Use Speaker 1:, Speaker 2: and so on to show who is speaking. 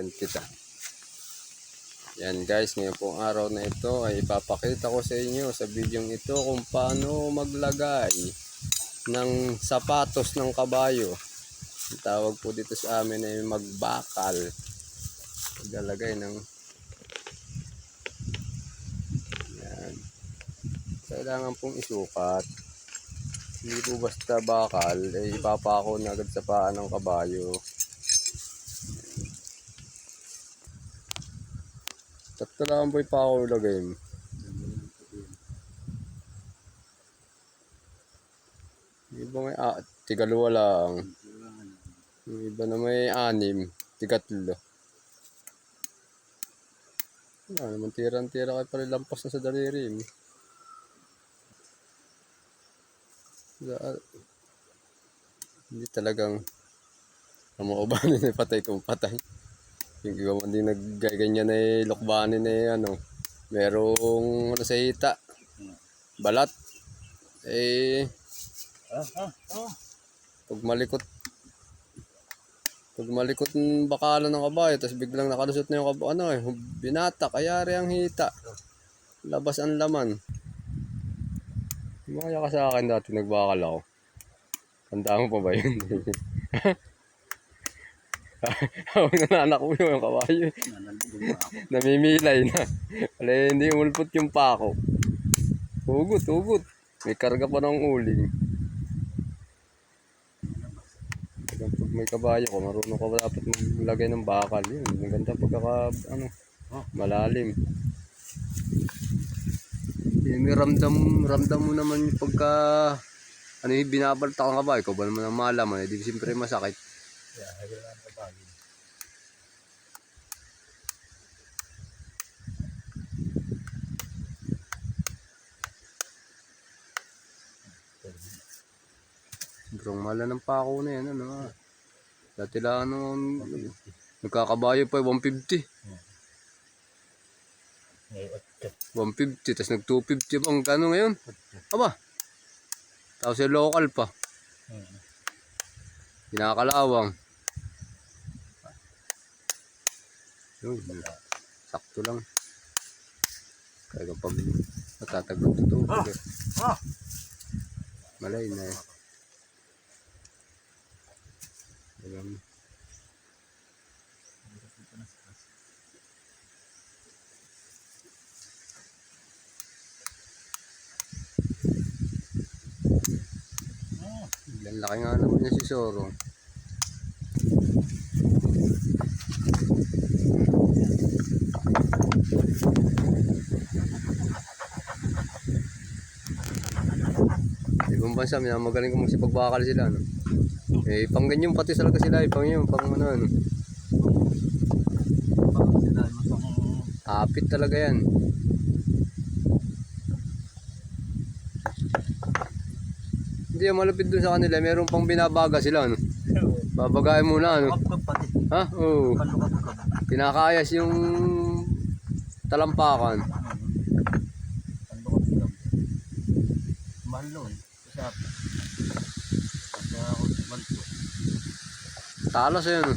Speaker 1: Yan kita. Yan guys, ngayon pong araw na ito ay ipapakita ko sa inyo sa video ito kung paano maglagay ng sapatos ng kabayo. Ang tawag po dito sa amin ay magbakal. Maglalagay ng yan. Kailangan pong isukat. Hindi po basta bakal, ay ipapako na agad sa paa ng kabayo. Tatlo lang boy pa ako. Yung iba may ah, tigaluwa lang. Iba na may anim, tigatlo. Wala naman tirang-tira kayo pala na sa daliri mo. Hindi talagang namaubanin na patay kung patay. Yung gawa din naggaganyan na eh, lukbanin eh, ano, merong ano sa hita, balat, eh, pag malikot, pag malikot ng bakala ng kabayo, tapos biglang nakalusot na yung kabayo, ano eh, binata, kayari ang hita, labas ang laman. Maya ka sa akin dati, nagbakal ako. Tandaan mo pa ba yun? Ako nananak mo yung
Speaker 2: ba ako?
Speaker 1: Namimilay na. Wala hindi umulpot yung pako. Hugot, hugot. May karga pa ng uling. Pag may kabayo ko, marunong ka dapat maglagay ng bakal. Yun, maganda pagkaka, ano, malalim. Yun, may ramdam, ramdam mo naman yung pagka, ano yung binabalta kang kabayo, ikaw ba naman ang malaman, eh, di siyempre masakit.
Speaker 2: Kaya, hagal lang sa bagay.
Speaker 1: Sobrang mahal ng pako na yan, ano ah. Dati lang, ano, nagkakabayo pa, 150.
Speaker 2: May otso.
Speaker 1: 150, tapos nag 250 bang kano ngayon? Aba, tapos yung local pa,
Speaker 2: Hmm.
Speaker 1: Yun, sakto lang. Kaya kapag matatagot ito,
Speaker 2: Ah! Ah!
Speaker 1: malay na eh. Alam.
Speaker 2: Ah,
Speaker 1: Ang laki nga naman niya si Soro. Ibang bansa, magaling kung magsipagbakal sila. No? Eh, pang ganyan pati talaga sila. Eh, pang yun, pang ano, ano.
Speaker 2: parang sila yung pang
Speaker 1: Apit talaga yan. Hindi yan malapit dun sa kanila. Meron pang binabaga sila. Ano? Babagayin muna. Ano? Ha? Oo. Kinakayas yung talampakan.
Speaker 2: Mahal. Isa. Kasi ako banto.
Speaker 1: Talas yun.